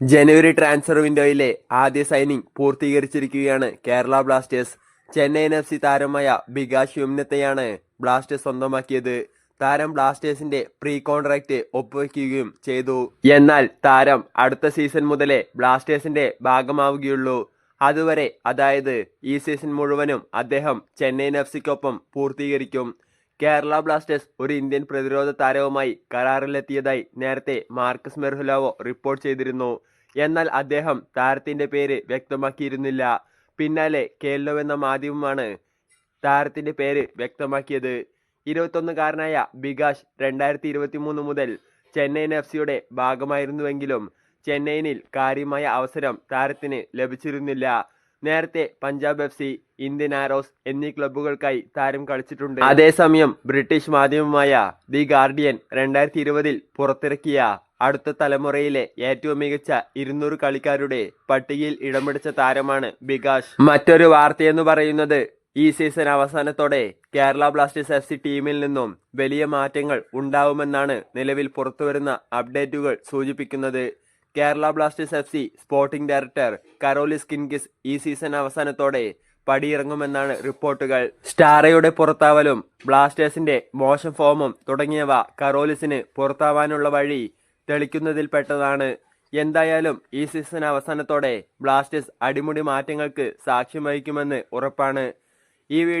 ജനുവരി transfer വിൻഡോയിലെ ആദ്യ signing പൂർത്തീകരിച്ചിരിക്കുകയാണ് Kerala Blasters. Chennai FC C താരമായ ബികാഷ് യുമ്നത്തെയാണ് ബ്ലാസ്റ്റേഴ്സ് സ്വന്തമാക്കിയത്. താരം ബ്ലാസ്റ്റേഴ്സിന്റെ പ്രീ കോൺട്രാക്ട് ഒപ്പുവെക്കുകയും ചെയ്തു. എന്നാൽ താരം അടുത്ത സീസൺ മുതലേ ബ്ലാസ്റ്റേഴ്സിന്റെ ഭാഗമാവുകയുള്ളൂ. അതുവരെ അതായത് ഈ സീസൺ മുഴുവനും അദ്ദേഹം ചെന്നൈ എഫ് സിക്കൊപ്പം പൂർത്തീകരിക്കും. കേരള ബ്ലാസ്റ്റേഴ്സ് ഒരു ഇന്ത്യൻ പ്രതിരോധ താരവുമായി കരാറിലെത്തിയതായി നേരത്തെ മാർക്കസ് മെർഹുലാവോ റിപ്പോർട്ട് ചെയ്തിരുന്നു. എന്നാൽ അദ്ദേഹം താരത്തിന്റെ പേര് വ്യക്തമാക്കിയിരുന്നില്ല. പിന്നാലെ കേല്ലോ എന്ന മാധ്യമമാണ് താരത്തിന്റെ പേര് വ്യക്തമാക്കിയത്. ഇരുപത്തൊന്നുകാരനായ ബികാഷ് രണ്ടായിരത്തി ഇരുപത്തി മൂന്ന് മുതൽ ചെന്നൈയിൻ എഫ് സിയുടെ ഭാഗമായിരുന്നുവെങ്കിലും ചെന്നൈയിനിൽ കാര്യമായ അവസരം താരത്തിന് ലഭിച്ചിരുന്നില്ല. നേരത്തെ Punjab F C Indian Arrows എന്നീ ക്ലബ്ബുകൾക്കായി താരം കളിച്ചിട്ടുണ്ട്. അതേസമയം ബ്രിട്ടീഷ് മാധ്യമമായ ദി ഗാർഡിയൻ രണ്ടായിരത്തി ഇരുപതിൽ പുറത്തിറക്കിയ അടുത്ത തലമുറയിലെ ഏറ്റവും മികച്ച ഇരുന്നൂറ് കളിക്കാരുടെ പട്ടികയിൽ ഇടം പിടിച്ച താരമാണ് ബികാഷ്. മറ്റൊരു വാർത്തയെന്ന് പറയുന്നത് ഈ സീസൺ അവസാനത്തോടെ കേരള ബ്ലാസ്റ്റേഴ്സ് എഫ് സി ടീമിൽ നിന്നും വലിയ മാറ്റങ്ങൾ ഉണ്ടാവുമെന്നാണ് നിലവിൽ പുറത്തുവരുന്ന അപ്ഡേറ്റുകൾ സൂചിപ്പിക്കുന്നത്. Kerala Blasters F C sporting director Karolis Skinkys ഈ സീസൺ അവസാനത്തോടെ പടിയിറങ്ങുമെന്നാണ് റിപ്പോർട്ടുകൾ. സ്റ്റാറയുടെ പുറത്താവലും ബ്ലാസ്റ്റേഴ്സിന്റെ മോശം ഫോമും തുടങ്ങിയവ കരോലിസിന് പുറത്താവാനുള്ള വഴി തെളിക്കുന്നതിൽ പെട്ടതാണ്. എന്തായാലും ഈ സീസൺ അവസാനത്തോടെ ബ്ലാസ്റ്റേഴ്സ് അടിമുടി മാറ്റങ്ങൾക്ക് സാക്ഷ്യം വഹിക്കുമെന്ന് ഉറപ്പാണ്. ഈ വീഡിയോ